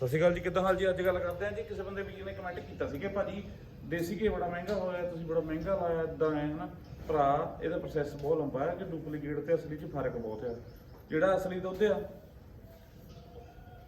ਸਤਿ ਸ਼੍ਰੀ ਅਕਾਲ ਜੀ, ਕਿੱਦਾਂ ਹਾਲ ਜੀ? ਅੱਜ ਗੱਲ ਕਰਦੇ ਹਾਂ ਜੀ, ਕਿਸੇ ਬੰਦੇ ਵੀਰ ਨੇ ਕਮੈਂਟ ਕੀਤਾ ਸੀ ਕਿ ਭਾਜੀ, ਦੇਸੀ ਘੀ ਬੜਾ ਮਹਿੰਗਾ ਹੋਇਆ, ਤੁਸੀਂ ਬੜਾ ਮਹਿੰਗਾ ਲਾਇਆ ਇਦਾਂ ਹੈ, ਹਨਾ? ਭਰਾ, ਇਹਦਾ ਪ੍ਰੋਸੈਸ ਬਹੁਤ ਲੰਬਾ ਹੈ ਕਿ ਡੁਪਲੀਕੇਟ ਤੇ ਅਸਲੀ 'ਚ ਫ਼ਰਕ ਬਹੁਤ ਹੈ। ਜਿਹੜਾ ਅਸਲੀ ਦੁੱਧ ਆ,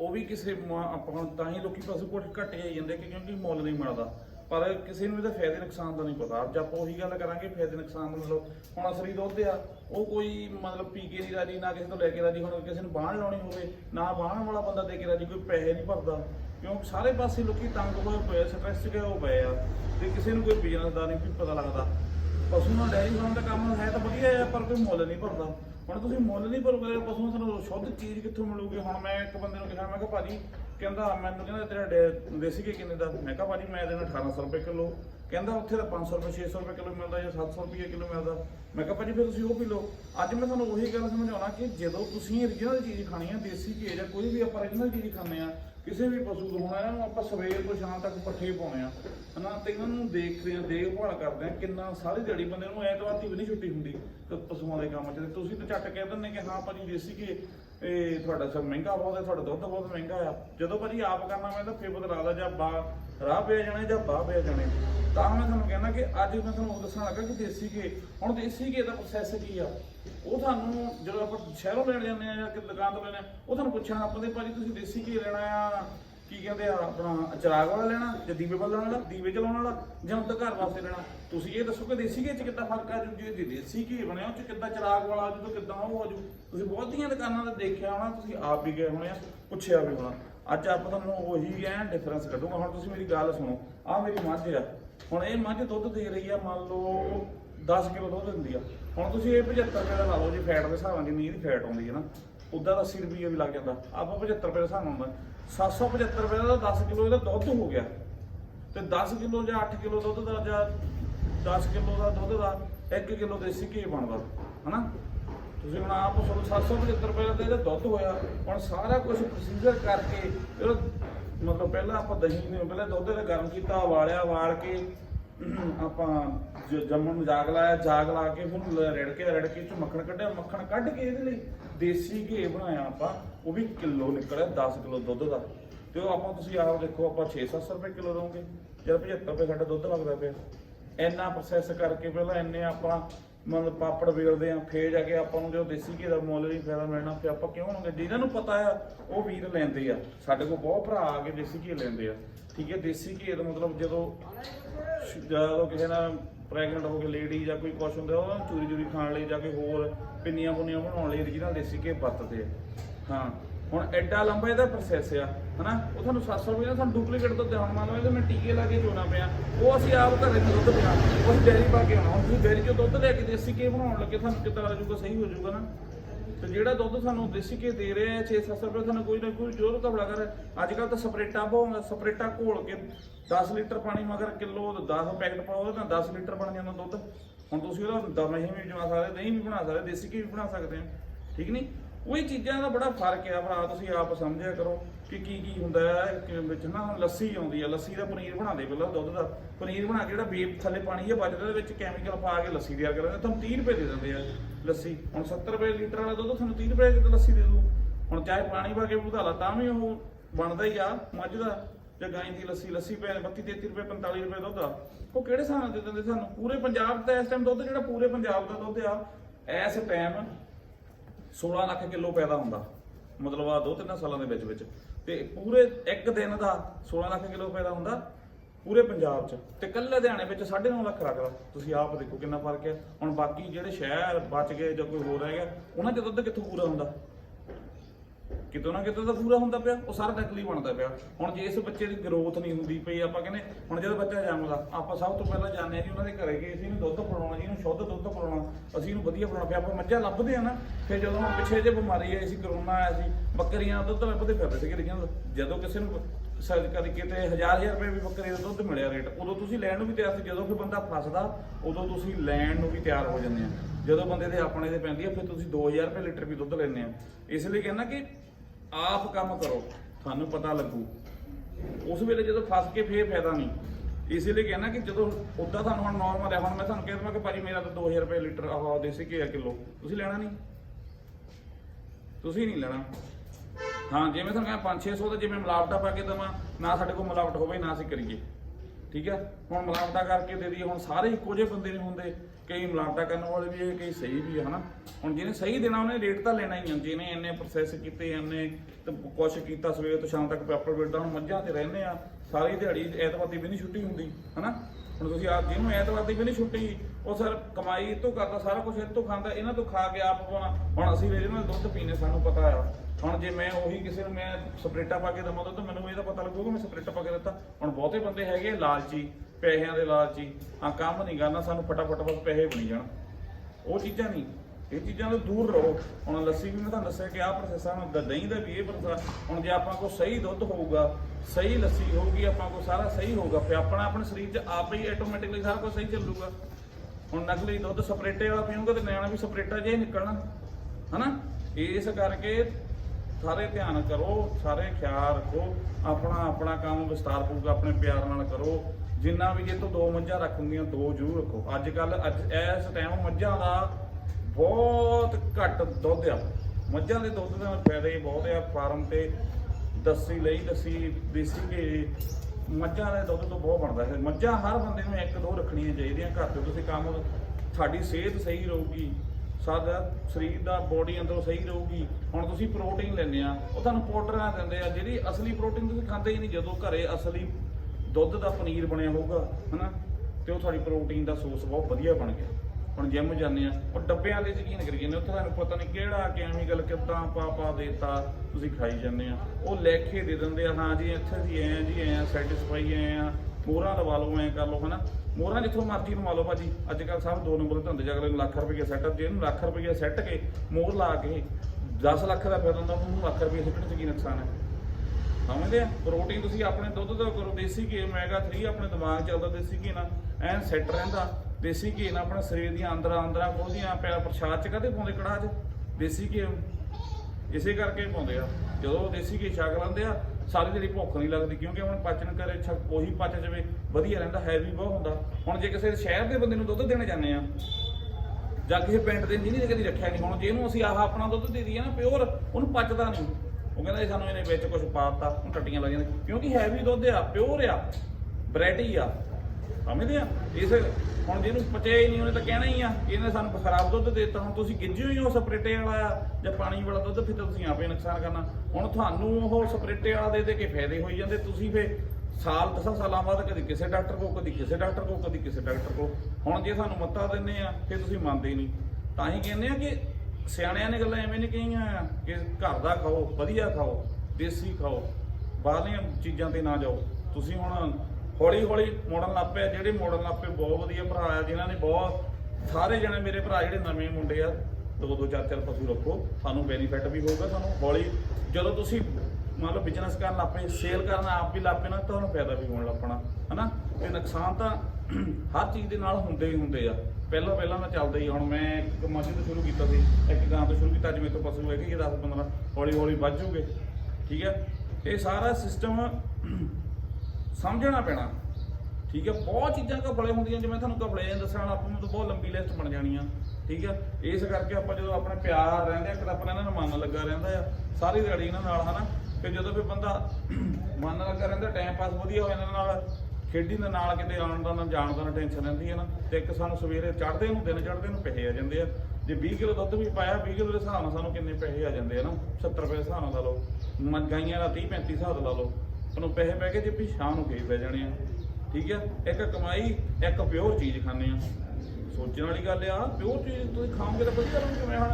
ਉਹ ਵੀ ਕਿਸੇ ਆਪਾਂ ਤਾਂ ਹੀ ਲੋਕੀ ਪਸ਼ੂ ਕੋਲ ਘੱਟ ਆਈ ਜਾਂਦੇ ਕਿ ਕਿਉਂਕਿ ਮੁੱਲ ਨਹੀਂ ਮਿਲਦਾ। ਪਰ ਕਿਸੇ ਨੂੰ ਇਹਦਾ ਫਾਇਦੇ ਨੁਕਸਾਨ ਦਾ ਨਹੀਂ ਪਤਾ। ਅੱਜ ਆਪਾਂ ਉਹੀ ਗੱਲ ਕਰਾਂਗੇ, ਫਾਇਦੇ ਨੁਕਸਾਨ ਦਾ ਮਤਲਬ ਹੁਣ ਅਸਲੀ ਦੁੱਧ ਆ, ਉਹ ਕੋਈ ਮਤਲਬ ਪੀ ਕੇ ਨਹੀਂ ਰਾਜੀ, ਨਾ ਕਿਸੇ ਤੋਂ ਲੈ ਕੇ ਰਾਜੀ, ਹੁਣ ਕਿਸੇ ਨੂੰ ਬਾਹਣ ਲਾਉਣੀ ਹੋਵੇ, ਨਾ ਬਾਹਣ ਵਾਲਾ ਬੰਦਾ ਦੇ ਕੇ ਰਾਜੀ, ਕੋਈ ਪੈਸੇ ਨਹੀਂ ਭਰਦਾ। ਕਿਉਂਕਿ ਸਾਰੇ ਪਾਸੇ ਲੋਕੀ ਤੰਗ ਹੋਏ ਪਏ ਸਟ੍ਰੈਸ 'ਚ ਹੋ ਪਏ ਆ ਤੇ ਕਿਸੇ ਨੂੰ ਕੋਈ ਬਿਜ਼ਨਸ ਦਾ ਨਹੀਂ ਵੀ ਪਤਾ ਲੱਗਦਾ। ਪਸ਼ੂ ਨਾਲ ਡੈਰੀ ਫਾਰਮ ਦਾ ਕੰਮ ਹੈ ਤਾਂ ਵਧੀਆ ਹੈ ਪਰ ਕੋਈ ਮੁੱਲ ਨਹੀਂ ਭਰਦਾ। ਹੁਣ ਤੁਸੀਂ ਮੁੱਲ ਨਹੀਂ ਭਰੋਗੇ ਪਸ਼ੂ ਤੁਹਾਨੂੰ ਸ਼ੁੱਧ ਚੀਜ਼ ਕਿੱਥੋਂ ਮਿਲੂਗੀ? ਹੁਣ ਮੈਂ ਇੱਕ ਬੰਦੇ ਨੂੰ ਕਿਹਾ, ਮੈਂ ਕਿਹਾ ਭਾਜੀ, ਕਹਿੰਦਾ, ਮੈਨੂੰ ਕਹਿੰਦਾ, ਤੇਰਾ ਡੇ- ਦੇਸੀ ਘੀ ਕਿੰਨੇ ਦਾ? ਮੈਂ ਕਿਹਾ, ਭਾਜੀ, ਮੈਂ ਦੇਣਾ 1800 ਰੁਪਏ ਕਿਲੋ। ਕਹਿੰਦਾ, ਉੱਥੇ ਤਾਂ 500 ਰੁਪਏ 600 ਰੁਪਏ ਕਿਲੋ ਮਿਲਦਾ ਜਾਂ 700 ਰੁਪਏ ਕਿਲੋ ਮਿਲਦਾ। ਮੈਂ ਕਿਹਾ, ਭਾਜੀ, ਫਿਰ ਤੁਸੀਂ ਉਹ ਪੀ ਲਓ। ਅੱਜ ਮੈਂ ਤੁਹਾਨੂੰ ਉਹੀ ਗੱਲ ਸਮਝਾਉਣਾ ਕਿ ਜਦੋਂ ਤੁਸੀਂ origignal ਚੀਜ਼ ਖਾਣੀ ਆ, ਦੇਸੀ ਘੀ ਜਾਂ ਕੋਈ ਵੀ ਆਪਾਂ origignal ਚੀਜ਼ ਖਾਂਦੇ ਆ ਕਿਸੇ ਵੀ ਪਸ਼ੂ ਤੋਂ ਹੁਣ ਇਹਨਾਂ ਨੂੰ ਆਪਾਂ ਸਵੇਰ ਤੋਂ ਸ਼ਾਮ ਤੱਕ ਪੱਠੇ ਪਾਉਣੇ ਆ, ਹਨਾ? ਤੇ ਇਹਨਾਂ ਨੂੰ ਦੇਖਦੇ ਆ, ਦੇਖਭਾਲ ਕਰਦੇ ਆ ਕਿੰਨਾ ਸਾਰੀ ਦਿਹਾੜੀ ਬੰਦੇ ਨੂੰ ਐਤਵਾਰ ਦੀ ਵੀ ਨਹੀਂ ਛੁੱਟੀ ਹੁੰਦੀ ਤੇ ਪਸ਼ੂਆਂ ਦੇ ਕੰਮ 'ਚ। ਤੇ ਤੁਸੀਂ ਤਾਂ ਝੱਟ ਕਹਿ ਦਿੰਦੇ ਕਿ ਹਾਂ ਭਾਜੀ ਦੇਸੀ ਘੀ ਇਹ ਤੁਹਾਡਾ ਸਭ ਮਹਿੰਗਾ ਬਹੁਤ ਹੈ, ਤੁਹਾਡਾ ਦੁੱਧ ਬਹੁਤ ਮਹਿੰਗਾ ਆ। ਜਦੋਂ ਭਾਜੀ ਆਪ ਕਰਨਾ ਮੈਂ ਤਾਂ ਫੇਰ ਬਦਲਾਦਾ ਜਾਂ ਬਾ, ਰਾਹ ਪਿਆ ਜਾਣੇ ਜਾਂ ਬਾਹ ਪਿਆ ਜਾਣੇ। ਤਾਂ ਮੈਂ ਤੁਹਾਨੂੰ ਕਹਿੰਦਾ ਕਿ ਅੱਜ ਮੈਂ ਤੁਹਾਨੂੰ ਦੱਸਣ ਲੱਗਾ ਕਿ ਦੇਸੀ ਘੀ, ਹੁਣ ਦੇਸੀ ਘੀ ਦਾ ਪ੍ਰੋਸੈਸ ਕੀ ਆ? ਉਹ ਤੁਹਾਨੂੰ ਜਦੋਂ ਆਪਾਂ ਸ਼ਹਿਰੋਂ ਲੈਣ ਜਾਂਦੇ ਆ ਜਾਂ ਕਿ ਦੁਕਾਨ ਤੋਂ ਲੈਣੇ ਉਹ ਤੁਹਾਨੂੰ ਪੁੱਛਣਾ ਆਪਾਂ ਦੇ ਭਾਜੀ ਤੁਸੀਂ ਦੇਸੀ ਘੀ ਲੈਣਾ ਆ, ਕੀ ਕਹਿੰਦੇ ਆ, ਆਪਣਾ ਚਿਰਾਗ ਵਾਲਾ ਲੈਣਾ ਜਾਂ ਦੀਵੇ ਵਾਲਾ ਲੈਣਾ, ਦੀਵੇ ਚਲਾਉਣ ਵਾਲਾ ਜਾਂ ਉਹਦਾ ਘਰ ਵਾਸਤੇ ਲੈਣਾ। ਤੁਸੀਂ ਇਹ ਦੱਸੋ ਕਿ ਦੇਸੀ ਘੀ ਚ ਕਿੱਦਾਂ ਫ਼ਰਕ ਆ ਜੂ? ਜੇ ਦੇਸੀ ਘੀ ਬਣਿਆ, ਉਹ ਚ ਕਿੱਦਾਂ ਚਿਰਾਗ ਵਾਲਾ ਆ ਜੂ ਕਿੱਦਾਂ ਉਹ ਆ ਜੂ? ਤੁਸੀਂ ਬਹੁਤੀਆਂ ਦੁਕਾਨਾਂ ਤੇ ਦੇਖਿਆ ਹੋਣਾ, ਤੁਸੀਂ ਆਪ ਵੀ ਗਏ ਹੋਣੇ ਆ, ਪੁੱਛਿਆ ਵੀ ਹੋਣਾ। ਅੱਜ ਆਪਾਂ ਤੁਹਾਨੂੰ ਉਹੀ ਐਂ ਡਿਫਰੈਂਸ ਕੱਢੂਗਾ। ਹੁਣ ਤੁਸੀਂ ਮੇਰੀ ਗੱਲ ਸੁਣੋ ਆ ਮੇਰੀ ਮੱਝ ਆ। ਹੁਣ ਇਹ ਮੱਝ ਦੁੱਧ ਦੇ ਰਹੀ ਆ, ਮੰਨ ਲਓ 10 ਕਿਲੋ ਦੁੱਧ ਦਿੰਦੀ ਆ। ਹੁਣ ਤੁਸੀਂ ਇਹ 75 ਰੁਪਏ ਦਾ ਲਾ ਲਓ ਜੇ, ਫੈਟ ਦੇ ਹਿਸਾਬ ਨਾਲ ਜਿੰਨੀ ਇਹਦੀ ਫੈਟ ਆਉਂਦੀ ਹੈ ਨਾ, ਉਦਾਂ ਦਾ 80 ਰੁਪਏ ਵੀ ਲੱਗ ਜਾਂਦਾ। ਆਪਾਂ 75 ਰੁਪਏ ਦਾ ਹਿਸਾਬ ਨਾਲ ਹੁੰਦਾ। 775 ਰੁਪਏ ਦਾ 10 ਕਿਲੋ ਇਹਦਾ ਦੁੱਧ ਹੋ ਗਿਆ। ਤੇ 10 ਕਿਲੋ ਜਾਂ 8 ਕਿਲੋ ਦੁੱਧ ਦਾ ਜਾਂ 10 ਕਿਲੋ ਦਾ ਦੁੱਧ ਦਾ 1 ਕਿਲੋ ਦੇਸੀ ਘੀ ਬਣਦਾ, ਹਨਾ? ਤੁਸੀਂ ਹੁਣ ਆਪ ਤੁਹਾਨੂੰ 775 ਰੁਪਏ ਦਾ ਇਹਦਾ ਦੁੱਧ ਹੋਇਆ। ਹੁਣ ਸਾਰਾ ਕੁਝ ਪ੍ਰੋਸੀਜਰ ਕਰਕੇ ਇਹਦਾ ਮਤਲਬ ਪਹਿਲਾਂ ਆਪਾਂ ਦਹੀਂ ਨੂੰ ਪਹਿਲਾਂ ਦੁੱਧ ਦਾ ਗਰਮ ਕੀਤਾ, ਉਬਾਲਿਆ, ਉਬਾਲ ਕੇ, ਆਪਾਂ ਜੰਮਣ ਨੂੰ ਜਾਗ ਲਾਇਆ, ਜਾਗ ਲਾ ਕੇ ਫਿਰ ਉਹਨੂੰ ਲ- ਚ ਮੱਖਣ ਕੱਢਿਆ, ਮੱਖਣ ਕੱਢ ਕੇ ਇਹਦੇ ਲਈ ਦੇਸੀ ਘੇ ਬਣਾਇਆ ਆਪਾਂ, ਉਹ ਵੀ ਕਿਲੋ ਨਿਕਲਿਆ 10 ਕਿਲੋ ਦੁੱਧ ਦਾ। ਤੇ ਉਹ ਆਪਾਂ ਤੁਸੀਂ ਆਪ ਦੇਖੋ, ਆਪਾਂ 6-700 ਰੁਪਏ ਕਿਲੋ ਦਵਾਂਗੇ ਜਦ 75 ਰੁਪਏ ਸਾਡਾ ਦੁੱਧ ਲੱਗਦਾ ਪਿਆ। ਇੰਨਾ ਪ੍ਰੋਸੈਸ ਕਰਕੇ ਪਹਿਲਾਂ ਇੰਨੇ ਆਪਾਂ ਮਤਲਬ ਪਾਪੜ ਵੇਲਦੇ ਆ ਫੇਰ ਜਾ ਕੇ ਆਪਾਂ ਨੂੰ ਜੋ ਦੇਸੀ ਘੀ ਦਾ ਮੁੱਲ ਨਹੀਂ ਫਾਇਦਾ ਮਿਲਣਾ, ਫਿਰ ਆਪਾਂ ਕਿਉਂ ਲਵਾਂਗੇ? ਜਿਹਨਾਂ ਨੂੰ ਪਤਾ ਆ, ਉਹ ਵੀਰ ਲੈਂਦੇ ਆ। ਸਾਡੇ ਕੋਲ ਬਹੁਤ ਭਰਾ ਆ ਕੇ ਦੇਸੀ ਘੀ ਲੈਂਦੇ ਆ। ਠੀਕ ਹੈ, ਦੇਸੀ ਘੀ ਦਾ ਮਤਲਬ ਜਦੋਂ ਜਦੋਂ ਕਿਸੇ ਨਾਲ ਪ੍ਰੈਗਨੈਂਟ ਹੋ ਕੇ ਲੇਡੀ ਜਾਂ ਕੋਈ ਕੁਛ ਹੁੰਦਾ ਉਹਨਾਂ ਨੂੰ ਚੂਰੀ ਚੂਰੀ ਖਾਣ ਲਈ ਜਾਂ ਕੋਈ ਹੋਰ ਪਿੰਨੀਆਂ ਪੁੰਨੀਆਂ ਬਣਾਉਣ ਲਈ original ਦੇਸੀ ਘੇ ਵਰਤਦੇ ਆ। ਹਾਂ, ਹੁਣ ਐਡਾ ਲੰਬਾ ਇਹਦਾ ਪ੍ਰੋਸੈਸ ਆ, ਹਨਾ? ਉਹ ਤੁਹਾਨੂੰ 700 ਰੁਪਏ ਦਾ ਤੁਹਾਨੂੰ ਡੁਪਲੀਕੇਟ ਦੁੱਧ ਦੇਣ ਮੰਨ ਲਓ, ਇਹਦੇ ਮੈਂ ਟੀਕੇ ਲਾ ਕੇ ਚੋਣਾ ਪਿਆ। ਉਹ ਅਸੀਂ ਆਪ ਘਰੇ ਤੋਂ ਦੁੱਧ ਪਿਆ। ਉਸ ਡੈਰੀ ਪਾ ਕੇ ਆਉਣਾ। ਹੁਣ ਤੁਸੀਂ ਡੈਰੀ ਚੋਂ ਦੁੱਧ ਲੈ ਕੇ ਦੇਸੀ ਘੇ ਬਣਾਉਣ ਲੱਗੇ, ਤੁਹਾਨੂੰ ਕਿੱਦਾਂ ਆ ਜਾਊਗਾ, ਸਹੀ ਹੋ ਜਾਊਗਾ ਨਾ? ਤੇ ਜਿਹੜਾ ਦੁੱਧ ਸਾਨੂੰ ਦੇਸੀ ਕੇ ਦੇ ਰਿਹਾ ਆ 6-700 ਰੁਪਏ ਤੁਹਾਨੂੰ ਕੋਈ ਨਾ ਕੋਈ ਜ਼ੋਰ ਘਬਲਾ ਕਰ ਅੱਜ ਕੱਲ ਤਾਂ ਸਪਰੇਟਾ ਬਹੁਤ ਸਪਰੇਟਾ ਘੋਲ ਕੇ 10 ਲੀਟਰ ਪਾਣੀ ਮਗਰ ਕਿਲੋ 10 ਪੈਕਟ ਪਾਓ ਤਾਂ 10 ਲੀਟਰ ਬਣ ਜਾਂਦਾ ਦੁੱਧ। ਹੁਣ ਤੁਸੀਂ ਉਹਦਾ ਦਹੀਂ ਵੀ ਬਣਾ ਸਕਦੇ, ਦਹੀਂ ਵੀ ਬਣਾ ਸਕਦੇ, ਦੇਸੀ ਘੀ ਵੀ ਬਣਾ ਸਕਦੇ ਹੋ ਠੀਕ ਨਹੀਂ ਉਹੀ ਚੀਜ਼ਾਂ ਦਾ ਬੜਾ ਫ਼ਰਕ ਆ ਭਰਾ, ਤੁਸੀਂ ਆਪ ਸਮਝਿਆ ਕਰੋ। ਕਿ ਕੀ ਕੀ ਹੁੰਦਾ ਹੈ ਕਿ ਵਿੱਚ ਨਾ ਲੱਸੀ ਆਉਂਦੀ ਆ ਲੱਸੀ ਦਾ ਪਨੀਰ ਬਣਾਉਂਦੇ ਪਹਿਲਾਂ ਦੁੱਧ ਦਾ। ਪਨੀਰ ਬਣਾ ਕੇ ਜਿਹੜਾ ਬੇਬ ਥੱਲੇ ਪਾਣੀ ਜਿਹਾ ਬਚਦਾ ਉਹਦੇ ਵਿੱਚ ਕੈਮੀਕਲ ਪਾ ਕੇ ਲੱਸੀ ਤਿਆਰ ਕਰਦੇ ਤੁਹਾਨੂੰ 30 ਰੁਪਏ ਦੇ ਦਿੰਦੇ ਆ ਲੱਸੀ। ਹੁਣ 70 ਰੁਪਏ ਲੀਟਰ ਵਾਲਾ ਦੁੱਧ ਤੁਹਾਨੂੰ 30 ਰੁਪਏ ਦੀ ਲੱਸੀ ਦੇ ਦੂ ਹੁਣ ਚਾਹੇ ਪਾਣੀ ਪਾ ਕੇ ਵਧਾ ਲਾ, ਤਾਂ ਵੀ ਉਹ ਬਣਦਾ ਹੀ ਆ, ਮੱਝ ਦਾ ਜਾਂ ਗਾਂ ਦੀ ਲੱਸੀ। ਲੱਸੀ ਪੈ 32 33 ਰੁਪਏ 45 ਰੁਪਏ ਦੁੱਧ ਆ। ਉਹ ਕਿਹੜੇ ਹਿਸਾਬ ਨਾਲ ਦੇ ਦਿੰਦੇ ਸਾਨੂੰ? ਪੂਰੇ ਪੰਜਾਬ ਦਾ ਇਸ ਟਾਈਮ ਦੁੱਧ ਜਿਹੜਾ ਪੂਰੇ ਪੰਜਾਬ ਦਾ ਦੁੱਧ ਆ, ਇਸ ਟਾਈਮ 16 ਲੱਖ ਕਿਲੋ ਪੈਦਾ ਹੁੰਦਾ। ਮਤਲਬ ਆ ਦੋ ਤਿੰਨ ਸਾਲਾਂ ਦੇ ਵਿੱਚ ਵਿੱਚ। ਤੇ ਪੂਰੇ ਇੱਕ ਦਿਨ ਦਾ 16 ਲੱਖ ਕਿਲੋ ਪੈਦਾ ਹੁੰਦਾ ਪੂਰੇ ਪੰਜਾਬ 'ਚ। ਤੇ ਕੱਲ ਲੁਧਿਆਣੇ ਵਿੱਚ 9.5 ਲੱਖ ਰੱਖਦਾ। ਤੁਸੀਂ ਆਪ ਦੇਖੋ ਕਿੰਨਾ ਫ਼ਰਕ ਹੈ ਹੁਣ ਬਾਕੀ ਜਿਹੜੇ ਸ਼ਹਿਰ ਬਚ ਗਏ ਜਾਂ ਕੋਈ ਹੋਰ ਰਹਿ ਗਿਆ ਉਹਨਾਂ 'ਚ ਦੁੱਧ ਕਿੱਥੋਂ ਪੂਰਾ ਹੁੰਦਾ? ਕਿਤੋਂ ਨਾ ਕਿਤੋਂ ਤਾਂ ਪੂਰਾ ਹੁੰਦਾ ਪਿਆ, ਉਹ ਸਾਰਾ ਨਕਲੀ ਬਣਦਾ ਪਿਆ। ਹੁਣ ਜੇ ਇਸ ਬੱਚੇ ਦੀ ਗਰੋਥ ਨਹੀਂ ਹੁੰਦੀ ਪਈ, ਆਪਾਂ ਕਹਿੰਦੇ, ਹੁਣ ਜਦੋਂ ਬੱਚਾ ਜੰਮਦਾ, ਆਪਾਂ ਸਭ ਤੋਂ ਪਹਿਲਾਂ ਜਾਣਦੇ ਆ ਜੀ ਉਹਨਾਂ ਦੇ ਘਰੇ ਗਏ ਸੀ ਇਹਨੂੰ ਦੁੱਧ ਪਿਲਾਉਣਾ ਜੀ ਇਹਨੂੰ ਸ਼ੁੱਧ ਦੁੱਧ ਪਿਲਾਉਣਾ ਅਸੀਂ ਇਹਨੂੰ ਵਧੀਆ ਪਿਲਾਉਣਾ ਪਿਆ ਆਪਾਂ ਮੱਝਾਂ ਲੱਭਦੇ ਆ ਨਾ, ਫਿਰ ਜਦੋਂ ਪਿੱਛੇ ਜੇ ਬਿਮਾਰੀ ਆਈ ਸੀ, ਕਰੋਨਾ ਆਇਆ ਸੀ, ਬੱਕਰੀਆਂ ਦਾ ਦੁੱਧ ਲੱਭਦੇ ਫਿਰਦੇ ਸੀਗੇ ਲੇਕਿਨ ਜਦੋਂ ਕਿਸੇ ਨੂੰ ਸਰਚ ਕਦੀ ਕਿਤੇ ਹਜ਼ਾਰ ਹਜ਼ਾਰ ਰੁਪਏ ਵੀ ਬੱਕਰੀ ਦਾ ਦੁੱਧ ਮਿਲਿਆ ਰੇਟ, ਉਦੋਂ ਤੁਸੀਂ ਲੈਣ ਨੂੰ ਵੀ ਤਿਆਰ ਸੀ। ਜਦੋਂ ਕੋਈ ਬੰਦਾ ਫਸਦਾ, ਉਦੋਂ ਤੁਸੀਂ ਲੈਣ ਨੂੰ ਵੀ ਤਿਆਰ ਹੋ ਜਾਂਦੇ ਆ। ਜਦੋਂ ਬੰਦੇ ਦੇ ਆਪਣੇ ਦੇ ਪੈਂਦੀ ਆ, ਫਿਰ ਤੁਸੀਂ 2000 ਰੁਪਏ ਲੀਟਰ ਵੀ ਦੁੱਧ ਲੈਂਦੇ ਆ। ਇਸ ਲਈ ਕਹਿੰਦਾ ਕਿ ਆਪ ਕੰਮ ਕਰੋ, ਤੁਹਾਨੂੰ ਪਤਾ ਲੱਗੂ। ਉਸ ਵੇਲੇ ਜਦੋਂ ਫਸ ਕੇ ਫੇਰ ਫਾਇਦਾ ਨਹੀਂ। ਇਸ ਲਈ ਕਹਿੰਦਾ ਕਿ ਜਦੋਂ ਉਦਾਂ ਤੁਹਾਨੂੰ ਹੁਣ ਨਾਰਮਲ ਹੈ, ਹੁਣ ਮੈਂ ਤੁਹਾਨੂੰ ਕਹਿ ਦਵਾਂ ਕਿ ਭਾਜੀ ਮੇਰਾ ਤਾਂ 2000 ਰੁਪਏ ਲੀਟਰ ਆਹ ਦੇਸੀ ਘੀ ਆ ਕਿਲੋ। ਤੁਸੀਂ ਲੈਣਾ ਨਹੀਂ। ਤੁਸੀਂ ਨਹੀਂ ਲੈਣਾ। ਹਾਂ ਜਿਵੇਂ ਤੁਹਾਨੂੰ ਕਹਿੰਦਾ 5-600 ਤੇ ਜਿਵੇਂ ਮਿਲਾਵਟਾਂ ਪਾ ਕੇ ਦੇਵਾਂ, ਨਾ ਸਾਡੇ ਕੋਲ ਮਿਲਾਵਟ ਹੋਵੇ, ਨਾ ਅਸੀਂ ਕਰੀਏ। ਠੀਕ ਹੈ ਹੁਣ ਮਿਲਾਵਟਾਂ ਕਰਕੇ ਦੇ ਦਈਏ, ਹੁਣ ਸਾਰੇ ਇੱਕੋ ਜਿਹੇ ਬੰਦੇ ਨਹੀਂ ਹੁੰਦੇ। ਕਈ ਮਿਲਾਵਟਾਂ ਕਰਨ ਵਾਲੇ ਵੀ ਹੈ, ਕਈ ਸਹੀ ਵੀ ਹੈ, ਹਨਾ? ਹੁਣ ਜਿਹਨੇ ਸਹੀ ਦੇਣਾ, ਉਹਨੇ ਰੇਟ ਤਾਂ ਲੈਣਾ ਹੀ ਆ। ਜਿਹਨੇ ਇੰਨੇ ਪ੍ਰੋਸੈਸ ਕੀਤੇ, ਇੰਨੇ ਤੇ ਕੁਛ ਕੀਤਾ ਸਵੇਰ ਤੋਂ ਸ਼ਾਮ ਤੱਕ ਪੇਪਰ ਵੇਟਦਾ ਹੁਣ ਮੱਝਾਂ ਤੇ ਰਹਿੰਦੇ ਆ। ਸਾਰੀ ਦਿਹਾੜੀ ਐਤਵਾਰ ਦੀ ਵੀ ਨਹੀਂ ਛੁੱਟੀ ਹੁੰਦੀ, ਹਨਾ? ਹੁਣ ਤੁਸੀਂ ਆਪ ਜਿਹਨੂੰ ਐਤਵਾਰ ਦੀ ਵੀ ਨਹੀਂ ਛੁੱਟੀ, ਉਹ ਸਰ ਕਮਾਈ ਇਹ ਤੋਂ ਕਰਦਾ, ਸਾਰਾ ਕੁਝ ਇਹ ਤੋਂ ਖਾਂਦਾ, ਇਹਨਾਂ ਤੋਂ ਖਾ ਕੇ ਆਪ ਪਾਉਣਾ ਹੁਣ ਅਸੀਂ ਇਹਦੇ ਨਾਲ ਦੁੱਧ ਪੀਨੇ ਸਾਨੂੰ ਪਤਾ ਆ। ਹੁਣ ਜੇ ਮੈਂ ਉਹੀ ਕਿਸੇ ਨੂੰ, ਮੈਂ ਸਪਰੇਟਾ ਪਾ ਕੇ ਦਵਾਂ ਦੁੱਧ, ਮੈਨੂੰ ਇਹਦਾ ਪਤਾ ਲੱਗੂਗਾ ਮੈਂ ਸਪਰੇਟਾ ਪਾ ਕੇ ਦਿੱਤਾ। ਹੁਣ ਬਹੁਤੇ ਬੰਦੇ ਹੈਗੇ ਲਾਲਚੀ, ਪੈਸਿਆਂ ਦੇ ਲਾਲਚੀ। ਆ ਕੰਮ ਨਹੀਂ ਕਰਨਾ, ਸਾਨੂੰ ਫਟਾਫਟ ਬਸ ਪੈਸੇ ਬਣੀ ਜਾਣ। ਉਹ ਚੀਜ਼ਾਂ ਨਹੀਂ ਇਹ ਚੀਜ਼ਾਂ ਤੋਂ ਦੂਰ ਰਹੋ। ਹੁਣ ਲੱਸੀ ਵੀ ਮੈਂ ਤੁਹਾਨੂੰ ਦੱਸਿਆ ਕਿ ਆਹ ਪ੍ਰੋਸੈਸ ਆ, ਹੁਣ ਦਹੀਂ ਦਾ ਵੀ ਇਹ ਪ੍ਰੋਸੈਸ ਹੁਣ ਜੇ ਆਪਾਂ ਕੋਲ ਸਹੀ ਦੁੱਧ ਹੋਊਗਾ, ਸਹੀ ਲੱਸੀ ਹੋਊਗੀ, ਆਪਾਂ ਕੋਲ ਸਾਰਾ ਸਹੀ ਹੋਊਗਾ, ਫਿਰ ਆਪਣਾ ਆਪਣੇ ਸਰੀਰ 'ਚ ਆਪ ਹੀ ਆਟੋਮੈਟਿਕਲੀ ਸਾਰਾ ਕੁਝ ਸਹੀ ਚੱਲੂਗਾ। ਹੁਣ ਨਕਲੀ ਦੁੱਧ ਸਪਰੇਟੇ ਵਾਲਾ ਪੀਊਂਗਾ ਤੇ ਨਿਆਣਾ ਵੀ ਸਪਰੇਟਾ ਜਿਹਾ ਹੀ ਨਿਕਲਣਾ, ਹਨਾ? ਇਸ ਕਰਕੇ ਸਾਰੇ ਧਿਆਨ ਕਰੋ, ਸਾਰੇ ਖਿਆਲ ਰੱਖੋ, ਆਪਣਾ ਆਪਣਾ ਕੰਮ ਵਿਸਤਾਰ ਪੂਰਵਕ ਆਪਣੇ ਪਿਆਰ ਨਾਲ ਕਰੋ। ਜਿੰਨਾ ਵੀ ਜੇ ਤੋਂ ਦੋ ਮੱਝਾਂ ਰੱਖਣੀਆਂ ਦੋ ਜ਼ਰੂਰ ਰੱਖੋ। ਅੱਜ ਕੱਲ ਅੱਜ ਇਸ ਟਾਈਮ ਮੱਝਾਂ ਦਾ ਬਹੁਤ ਘੱਟ ਦੁੱਧ ਆ। ਮੱਝਾਂ ਦੇ ਦੁੱਧ ਦੇ ਫਾਇਦੇ ਬਹੁਤ ਆ। ਫਾਰਮ ਤੇ ਦੱਸੀ ਲਈ ਦੱਸੀ ਦੇਸੀ ਘੇ, ਮੱਝਾਂ ਦੇ ਦੁੱਧ ਤੋਂ ਬਹੁਤ ਬਣਦਾ ਹੈ। ਮੱਝਾਂ ਹਰ ਬੰਦੇ ਨੂੰ ਇੱਕ ਦੋ ਰੱਖਣੀਆਂ ਚਾਹੀਦੀਆਂ ਘਰ ਤੇ ਤੁਸੀਂ ਕੰਮ, ਸਾਡੀ ਸਿਹਤ ਸਹੀ ਰਹੂਗੀ, ਸਾਡਾ ਸਰੀਰ ਦਾ ਬੋਡੀ ਅੰਦਰੋਂ ਸਹੀ ਰਹੂਗੀ। ਹੁਣ ਤੁਸੀਂ ਪ੍ਰੋਟੀਨ ਲੈਂਦੇ ਆ, ਉਹ ਤੁਹਾਨੂੰ ਪਾਊਡਰਾਂ ਦਿੰਦੇ ਆ। ਜਿਹੜੀ ਅਸਲੀ ਪ੍ਰੋਟੀਨ ਤੁਸੀਂ ਖਾਂਦੇ ਹੀ ਨਹੀਂ, ਜਦੋਂ ਘਰੇ ਅਸਲੀ ਦੁੱਧ ਦਾ ਪਨੀਰ ਬਣਿਆ ਹੋਊਗਾ, ਹਨਾ, ਤੇ ਉਹ ਤੁਹਾਡੀ ਪ੍ਰੋਟੀਨ ਦਾ ਸੋਰਸ ਬਹੁਤ ਵਧੀਆ ਬਣ ਗਿਆ। ਹੁਣ ਜਿਮ ਜਾਂਦੇ ਆ, ਉਹ ਡੱਬਿਆਂ ਦੇ ਯਕੀਨ ਕਰੀ ਜਾਂਦੇ ਉੱਥੇ ਤੁਹਾਨੂੰ ਪਤਾ ਨਹੀਂ ਕਿਹੜਾ ਕੈਮੀਕਲ ਕਿੱਦਾਂ ਪਾ ਪਾ ਦੇਤਾ, ਤੁਸੀਂ ਖਾਈ ਜਾਂਦੇ ਆ। ਉਹ ਲੈ ਕੇ ਦੇ ਦਿੰਦੇ ਆ, ਹਾਂ ਜੀ, ਇੱਥੇ ਦੀ ਐ ਜੀ, ਐ ਸੈਟੀਸਫਾਈ ਐ ਆ, ਮੋਹਰਾਂ ਲਵਾ ਲਓ, ਐ ਕਰ ਲਓ, ਹਨਾ। ਮੋਹਰਾਂ ਜਿੱਥੋਂ ਮਰਜ਼ੀ ਲਵਾ ਲਓ ਭਾਜੀ ਅੱਜ ਕੱਲ ਸਭ ਦੋ ਨੰਬਰ ਦੇ ਧੰਦੇ ਜਗਲੇ ਨੂੰ ਲੱਖ ਰੁਪਏ ਸੈੱਟ ਜੇ ਇਹਨੂੰ ਲੱਖ ਰੁਪਏ ਸੈੱਟ ਕੇ ਮੋਹਰ ਲਾ ਕੇ 10 ਲੱਖ ਦਾ ਫਾਇਦਾ ਹੁੰਦਾ, ਉਹਨੂੰ ਲੱਖ ਰੁਪਏ ਸਿੱਟਣ ਚ ਕੀ ਨੁਕਸਾਨ ਹੈ? ਸਮਝਦੇ ਆ? ਪ੍ਰੋਟੀਨ ਤੁਸੀਂ ਆਪਣੇ ਦੁੱਧ ਦਾ ਕਰੋ, ਦੇਸੀ ਘੀ ਮੈਗਾ 3 ਆਪਣੇ ਦਿਮਾਗ ਚੱਲਦਾ ਦੇਸੀ ਘੀ ਨਾਲ ਐਨ ਸੈੱਟ ਰਹਿੰਦਾ। ਦੇਸੀ ਘੀ ਨਾਲ ਆਪਣੇ ਸਰੀਰ ਦੀਆਂ ਅੰਦਰਾਂ ਅੰਦਰਾਂ ਖੋਲਦੀਆਂ ਪਿਆ ਪ੍ਰਸ਼ਾਦ 'ਚ ਕਦੇ ਪਾਉਂਦੇ ਕੜਾਹ 'ਚ? ਦੇਸੀ ਘੀ ਇਸੇ ਕਰਕੇ ਪਾਉਂਦੇ ਆ। ਜਦੋਂ ਦੇਸੀ ਘੀ ਛਕ ਲੈਂਦੇ ਆ, ਸਾਰੀ ਜਿਹੜੀ ਭੁੱਖ ਨਹੀਂ ਲੱਗਦੀ, ਕਿਉਂਕਿ ਹੁਣ ਪਾਚਨ ਕਰੇ, ਛਕ, ਉਹੀ ਪਚ ਜਾਵੇ ਵਧੀਆ ਰਹਿੰਦਾ ਹੈਵੀ ਬਹੁਤ ਹੁੰਦਾ। ਹੁਣ ਜੇ ਕਿਸੇ ਸ਼ਹਿਰ ਦੇ ਬੰਦੇ ਨੂੰ ਦੁੱਧ ਦੇਣ ਜਾਂਦੇ ਆ, ਜਾਂ ਕਿਸੇ ਪਿੰਡ ਦੇ ਜਿਹਨੇ ਕਦੀ ਰੱਖਿਆ ਨਹੀਂ ਹੁਣ ਜੇ ਇਹਨੂੰ ਅਸੀਂ ਆਹ ਆਪਣਾ ਦੁੱਧ ਦੇ ਦਈਏ ਨਾ ਪਿਓਰ ਉਹਨੂੰ ਪਚਦਾ ਨਹੀਂ ਉਹ ਕਹਿੰਦਾ ਜੀ ਸਾਨੂੰ ਇਹਨੇ ਵਿੱਚ ਕੁਝ ਪਾਤਾ ਹੁਣ ਟੱਟੀਆਂ ਲੱਗ ਜਾਂਦੀਆਂ ਕਿਉਂਕਿ ਹੈਵੀ ਦੁੱਧ ਆ ਪਿਓਰ ਆ ਵੈਰਾਈਟੀ ਆ। ਸਮਝਦੇ ਆ? ਇਸ ਹੁਣ ਜਿਹਨੂੰ ਪਚਿਆ ਹੀ ਨਹੀਂ, ਉਹਨੇ ਤਾਂ ਕਹਿਣਾ ਹੀ ਆ ਕਿ ਇਹਨੇ ਸਾਨੂੰ ਖਰਾਬ ਦੁੱਧ ਦੇ ਦਿੱਤਾ। ਹੁਣ ਤੁਸੀਂ ਗਿੱਜੇ ਹੀ ਹੋ ਸਪਰੇਟੇ ਵਾਲਾ ਆ ਜਾਂ ਪਾਣੀ ਵਾਲਾ ਦੁੱਧ, ਫਿਰ ਤਾਂ ਤੁਸੀਂ ਆਪੇ ਨੁਕਸਾਨ ਕਰਨਾ। ਹੁਣ ਤੁਹਾਨੂੰ ਉਹ ਸਪਰੇਟੇ ਵਾਲਾ ਦੇ ਦੇ ਕੇ ਫਾਇਦੇ ਹੋਈ ਜਾਂਦੇ। ਤੁਸੀਂ ਫੇ ਸਾਲ 10 ਸਾਲਾਂ ਬਾਅਦ ਕਦੀ ਕਿਸੇ ਡਾਕਟਰ ਕੋਲ, ਕਦੀ ਕਿਸੇ ਡਾਕਟਰ ਕੋਲ, ਕਦੀ ਕਿਸੇ ਡਾਕਟਰ ਕੋਲ। ਹੁਣ ਜੇ ਸਾਨੂੰ ਮੱਤਾ ਦਿੰਨੇ ਆ, ਫਿਰ ਤੁਸੀਂ ਮੰਨਦੇ ਹੀ ਨਹੀਂ। ਤਾਂ ਹੀ ਕਹਿੰਦੇ ਆ ਕਿ ਸਿਆਣਿਆਂ ਨੇ ਗੱਲਾਂ ਐਵੇਂ ਨਹੀਂ ਕਹੀਆਂ ਆ ਕਿ ਘਰ ਦਾ ਖਾਓ, ਵਧੀਆ ਖਾਓ, ਦੇਸੀ ਖਾਓ, ਬਾਹਰਲੀਆਂ ਚੀਜ਼ਾਂ ਤੇ ਨਾ ਜਾਓ। ਤੁਸੀਂ ਹੁਣ ਹੌਲੀ ਹੌਲੀ ਮੋੜਨ ਲੱਪੇ ਆ, ਜਿਹੜੇ ਮੋੜਨ ਲੱਪੇ ਬਹੁਤ ਵਧੀਆ ਭਰਾ ਆ ਜਿਨ੍ਹਾਂ ਨੇ। ਬਹੁਤ ਸਾਰੇ ਜਣੇ ਮੇਰੇ ਭਰਾ ਜਿਹੜੇ ਨਵੇਂ ਮੁੰਡੇ ਆ ਦੋ ਦੋ ਚਾਰ ਚਾਰ ਪਸ਼ੂ ਰੱਖੋ। ਸਾਨੂੰ ਬੈਨੀਫਿਟ ਵੀ ਹੋਊਗਾ ਸਾਨੂੰ ਹੌਲੀ ਜਦੋਂ ਤੁਸੀਂ ਮੰਨ ਲਓ ਬਿਜ਼ਨਸ ਕਰਨ ਲੱਗ ਪਏ ਸੇਲ ਕਰਨ ਆਪ ਵੀ ਲੱਗ ਪਏ ਨਾ ਤਾਂ ਤੁਹਾਨੂੰ ਫਾਇਦਾ ਵੀ ਹੋਣ ਲੱਪਣਾ ਹਨਾ? ਤੇ ਨੁਕਸਾਨ ਤਾਂ ਹਰ ਚੀਜ਼ ਦੇ ਨਾਲ ਹੁੰਦੇ ਹੀ ਹੁੰਦੇ ਆ। ਪਹਿਲਾਂ ਪਹਿਲਾਂ ਤਾਂ ਚੱਲਦਾ ਹੀ ਹੁਣ ਮੈਂ ਇੱਕ ਮਸ਼ੀਨ ਤੋਂ ਸ਼ੁਰੂ ਕੀਤਾ ਸੀ ਇੱਕ ਗਾਂ ਤੋਂ ਸ਼ੁਰੂ ਕੀਤਾ ਅੱਜ ਮੇਰੇ ਤੋਂ ਪਸ਼ੂ ਹੈਗੇ ਕਿ 10 15 ਹੌਲੀ ਹੌਲੀ ਵੱਧ ਜੂਗੇ। ਠੀਕ ਹੈ ਇਹ ਸਾਰਾ ਸਿਸਟਮ ਸਮਝਣਾ ਪੈਣਾ। ਠੀਕ ਹੈ, ਬਹੁਤ ਚੀਜ਼ਾਂ ਘਪਲੇ ਹੁੰਦੀਆਂ, ਜਿਵੇਂ ਤੁਹਾਨੂੰ ਘਪਲੇ ਦੱਸਣਾ ਆਪਾਂ ਨੂੰ ਤਾਂ ਬਹੁਤ ਲੰਬੀ ਲਿਸਟ ਬਣ ਜਾਣੀ ਆ ਠੀਕ ਆ ਇਸ ਕਰਕੇ ਆਪਾਂ ਜਦੋਂ ਆਪਣੇ ਪਿਆਰ ਰਹਿੰਦੇ ਆ ਕਿ ਤਾਂ ਆਪਣਾ ਇਹਨਾਂ ਨੂੰ ਮਨ ਲੱਗਾ ਰਹਿੰਦਾ ਆ, ਸਾਰੀ ਦਿਹਾੜੀ ਇਹਨਾਂ ਨਾਲ, ਹਨਾ? ਫਿਰ ਜਦੋਂ ਵੀ ਬੰਦਾ ਮਨ ਲੱਗਾ ਰਹਿੰਦਾ ਟਾਈਮ ਪਾਸ ਵਧੀਆ ਹੋ ਜਾਂਦਾ ਇਹਨਾਂ ਨਾਲ ਖੇਡੀ ਦੇ ਨਾਲ ਕਿਤੇ ਆਉਣ ਦਾ ਨਾ ਜਾਣ ਦਾ ਨਾ ਟੈਨਸ਼ਨ ਰਹਿੰਦੀ ਹੈ ਨਾ। ਤੇ ਇੱਕ ਸਾਨੂੰ ਸਵੇਰੇ ਚੜ੍ਹਦੇ ਨੂੰ, ਦਿਨ ਚੜ੍ਹਦੇ ਨੂੰ ਪੈਸੇ ਆ ਜਾਂਦੇ ਆ। ਜੇ 20 ਕਿਲੋ ਦੁੱਧ ਵੀ ਪਾਇਆ 20 ਕਿਲੋ ਦੇ ਹਿਸਾਬ ਨਾਲ ਸਾਨੂੰ ਕਿੰਨੇ ਪੈਸੇ ਆ ਜਾਂਦੇ ਆ ਨਾ? 70 ਰੁਪਏ ਦੇ ਹਿਸਾਬ ਨਾਲ ਲਾ ਲਓ। ਮ- ਗਾਈਆਂ ਦਾ 30 35 ਹਿਸਾਬ ਲਾ ਲਓ। ਤੁਹਾਨੂੰ ਪੈਸੇ ਪੈ ਗਏ ਜੇ ਵੀ ਸ਼ਾਮ ਨੂੰ ਫੇਰ ਪੈ ਜਾਣੇ ਆ। ਠੀਕ ਆ? ਇੱਕ ਕਮਾਈ, ਇੱਕ ਪਿਓਰ ਚੀਜ਼ ਖਾਂਦੇ ਆ। ਸੋਚਣ ਵਾਲੀ ਗੱਲ ਆ ਪਿਓਰ ਚੀਜ਼ ਤੁਸੀਂ ਖਾਓਗੇ ਤਾਂ ਵਧੀਆ ਰਹੋਗੇ ਕਿਵੇਂ ਹੁਣ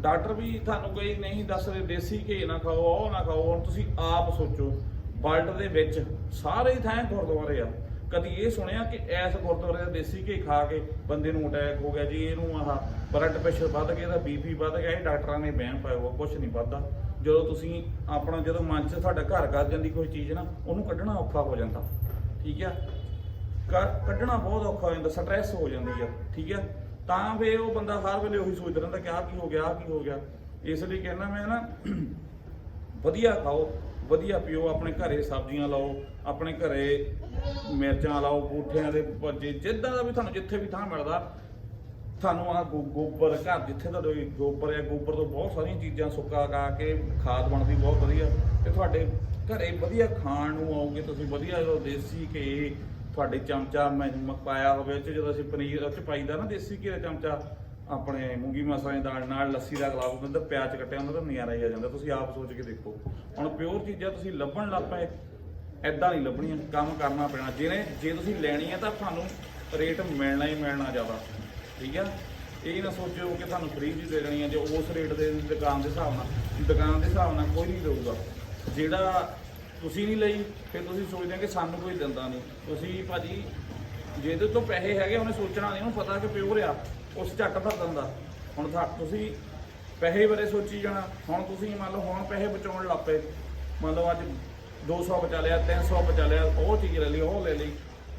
ਡਾਕਟਰ ਵੀ ਤੁਹਾਨੂੰ ਕੋਈ ਨਹੀਂ ਦੱਸਦੇ ਦੇਸੀ ਘੇ ਨਾ ਖਾਓ, ਉਹ ਨਾ ਖਾਓ, ਹੁਣ ਤੁਸੀਂ ਆਪ ਸੋਚੋ। ਵਰਲਡ ਦੇ ਵਿੱਚ ਸਾਰੇ ਹੀ ਥਾਂ ਗੁਰਦੁਆਰੇ ਆ। ਕਦੀ ਇਹ ਸੁਣਿਆ ਕਿ ਐਸ ਗੁਰਦੁਆਰੇ ਦਾ ਦੇਸੀ ਘੇ ਖਾ ਕੇ ਬੰਦੇ ਨੂੰ ਅਟੈਕ ਹੋ ਗਿਆ ਜੀ, ਇਹਨੂੰ ਆਹ ਬਲੱਡ ਪ੍ਰੈਸ਼ਰ ਵੱਧ ਗਿਆ, ਇਹਦਾ ਬੀਪੀ ਵੱਧ ਗਿਆ, ਇਹ ਡਾਕਟਰਾਂ ਨੇ ਬਹਿਮ ਪਾਇਆ ਹੋਇਆ ਕੁਝ ਨਹੀਂ ਵੱਧਦਾ। ਜਦੋਂ ਤੁਸੀਂ ਆਪਣਾ ਜਦੋਂ ਮਨ 'ਚ ਤੁਹਾਡਾ ਘਰ ਕਰ ਜਾਂਦੀ ਕੋਈ ਚੀਜ਼ ਨਾ, ਉਹਨੂੰ ਕੱਢਣਾ ਔਖਾ ਹੋ ਜਾਂਦਾ। ਠੀਕ ਆ? ਕ- ਕੱਢਣਾ ਬਹੁਤ ਔਖਾ ਹੋ ਜਾਂਦਾ ਸਟ੍ਰੈਸ ਹੋ ਜਾਂਦੀ ਆ। ਠੀਕ ਆ? ਤਾਂ ਫੇ ਉਹ ਬੰਦਾ ਹਰ ਵੇਲੇ ਉਹੀ ਸੋਚਦਾ ਰਹਿੰਦਾ ਕਿ ਆਹ ਕੀ ਹੋ ਗਿਆ, ਆਹ ਕੀ ਹੋ ਗਿਆ। ਇਸ ਲਈ ਕਹਿੰਦਾ ਮੈਂ ਨਾ, ਵਧੀਆ ਖਾਓ, ਵਧੀਆ ਪੀਓ, ਆਪਣੇ ਘਰੇ ਸਬਜ਼ੀਆਂ ਲਾਓ, ਆਪਣੇ ਘਰੇ ਮਿਰਚਾਂ ਲਾਓ ਬੂਠਿਆਂ ਦੇ ਭੱਜੇ, ਜਿੱਦਾਂ ਦਾ ਵੀ ਤੁਹਾਨੂੰ ਜਿੱਥੇ ਵੀ ਥਾਂ ਮਿਲਦਾ ਤੁਹਾਨੂੰ ਆ ਗੋਬਰ ਘਰ ਜਿੱਥੇ ਤੁਹਾਡੇ ਗੋਬਰ ਹੈ ਗੋਬਰ ਤੋਂ ਬਹੁਤ ਸਾਰੀਆਂ ਚੀਜ਼ਾਂ ਸੁੱਕਾ ਕਾ ਕੇ ਖਾਦ ਬਣਦੀ, ਬਹੁਤ ਵਧੀਆ। ਤੇ ਤੁਹਾਡੇ ਘਰੇ ਵਧੀਆ ਖਾਣ ਨੂੰ ਆਉਗੇ, ਤੁਸੀਂ ਵਧੀਆ ਜਦੋਂ ਦੇਸੀ ਘੇ, ਤੁਹਾਡੇ ਚਮਚਾ ਮੈਂ ਪਾਇਆ ਹੋਵੇ ਉਹ 'ਚ ਜਦੋਂ ਅਸੀਂ ਪਨੀਰ ਉਹ 'ਚ ਪਾਈਦਾ ਨਾ ਦੇਸੀ ਘੇ ਦਾ ਚਮਚਾ, ਆਪਣੇ ਮੂੰਗੀ ਮਸਾਲੇ ਦੀ ਦਾਲ ਨਾਲ, ਲੱਸੀ ਦਾ ਗਲਾਸ ਹੁੰਦਾ ਪਿਆਜ਼ ਕੱਟਿਆ ਉਹਨਾਂ ਦਾ ਨਜ਼ਾਰਾ ਹੀ ਆ ਜਾਂਦਾ, ਤੁਸੀਂ ਆਪ ਸੋਚ ਕੇ ਦੇਖੋ। ਹੁਣ ਪਿਓਰ ਚੀਜ਼ਾਂ ਤੁਸੀਂ ਲੱਭਣ ਲੱਗ ਪਏ ਐਦਾਂ ਨਹੀਂ ਲੱਭਣੀਆਂ, ਕੰਮ ਕਰਨਾ ਪੈਣਾ। ਜਿਹਨੇ ਜੇ ਤੁਸੀਂ ਲੈਣੀ ਹੈ ਤਾਂ ਤੁਹਾਨੂੰ ਰੇਟ ਮਿਲਣਾ ਹੀ ਮਿਲਣਾ ਜ਼ਿਆਦਾ। ਠੀਕ ਆ? ਇਹ ਨਾ ਸੋਚਿਓ ਕਿ ਤੁਹਾਨੂੰ ਫ੍ਰੀ ਦੀ ਦੇ ਦੇਣੀ ਹੈ ਜੇ ਉਸ ਰੇਟ ਦੇ ਦੁਕਾਨ ਦੇ ਹਿਸਾਬ ਨਾਲ, ਦੁਕਾਨ ਦੇ ਹਿਸਾਬ ਨਾਲ ਕੋਈ ਨਹੀਂ ਦੇਊਗਾ। ਜਿਹੜਾ ਤੁਸੀਂ ਨਹੀਂ ਲਈ, ਫਿਰ ਤੁਸੀਂ ਸੋਚਦੇ ਹੋ ਕਿ ਸਾਨੂੰ ਕੋਈ ਦਿੰਦਾ ਨਹੀਂ। ਤੁਸੀਂ ਭਾਜੀ, ਜਿਹਦੇ ਤੋਂ ਪੈਸੇ ਹੈਗੇ, ਉਹਨੇ ਸੋਚਣਾ ਨਹੀਂ, ਉਹਨੂੰ ਪਤਾ ਕਿ ਪਿਓਰ ਆ, ਉਸ ਝੱਟ ਭਰ ਦਿੰਦਾ ਹੁਣ ਥਾ- ਤੁਸੀਂ ਪੈਸੇ ਬਾਰੇ ਸੋਚੀ ਜਾਣਾ, ਹੁਣ ਤੁਸੀਂ ਮੰਨ ਲਓ, ਹੁਣ ਪੈਸੇ ਬਚਾਉਣ ਲੱਗ ਪਏ। ਮੰਨ ਲਓ ਅੱਜ 200 ਬਚਾ ਲਿਆ 300 ਬਚਾ ਲਿਆ, ਉਹ ਚੀਜ਼ ਲੈ ਲਈ, ਉਹ ਲੈ ਲਈ।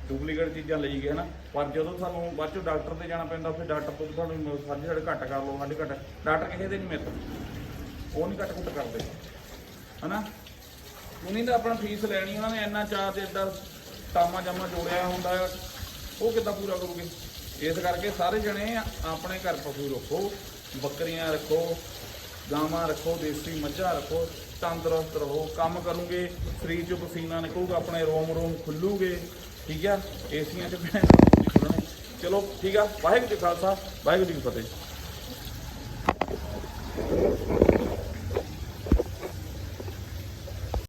ਡੁਪਲੀਕੇਟ ਚੀਜ਼ਾਂ ਲਈ ਗਏ ਹਨਾ। ਪਰ ਜਦੋਂ ਸਾਨੂੰ ਬਾਅਦ ਚੋਂ ਡਾਕਟਰ ਤੇ ਜਾਣਾ ਪੈਂਦਾ, ਫਿਰ ਡਾਕਟਰ ਤੋਂ ਤੁਹਾਨੂੰ ਸਾਡੇ ਸਾਡੇ ਘੱਟ ਕਰ ਲਓ, ਸਾਡੇ ਘੱਟ। ਡਾਕਟਰ ਕਿਸੇ ਦੇ ਨਹੀਂ ਮਿਲਦਾ। ਉਹ ਨਹੀਂ ਘੱਟ ਘੁੱਟ ਕਰਦੇ। ਹਨਾ? ਉਹਨੇ ਤਾਂ ਆਪਣਾ ਫੀਸ ਲੈਣੀ, ਉਹਨਾਂ ਨੇ ਇੰਨਾ ਚਾਹ ਤੇ ਏਦਾਂ ਟਾਮਾ ਜਾਮਾ ਜੋੜਿਆ ਹੁੰਦਾ। ਉਹ ਕਿੱਦਾਂ ਪੂਰਾ ਕਰੋਗੇ? ਇਸ ਕਰਕੇ ਸਾਰੇ ਜਣੇ ਆਪਣੇ ਘਰ ਪਸ਼ੂ ਰੱਖੋ, ਬੱਕਰੀਆਂ ਰੱਖੋ, ਗਾਵਾਂ ਰੱਖੋ, ਦੇਸੀ ਮੱਝਾਂ ਰੱਖੋ, ਤੰਦਰੁਸਤ ਰਹੋ। ਕੰਮ ਕਰੋਗੇ, ਸਰੀਰ ਚੋਂ ਪਸੀਨਾ ਨਿਕਲੂਗਾ, ਆਪਣੇ ਰੋਮ ਰੋਮ ਖੁੱਲੂਗੇ। ਠੀਕ ਆ, ਏਸੀਆਂ 'ਚ ਬਹਿਣ ਚਲੋ, ਠੀਕ ਆ, ਵਾਹਿਗੁਰੂ ਜੀ ਖਾਲਸਾ, ਵਾਹਿਗੁਰੂ ਜੀ ਕੀ ਫਤਿਹ।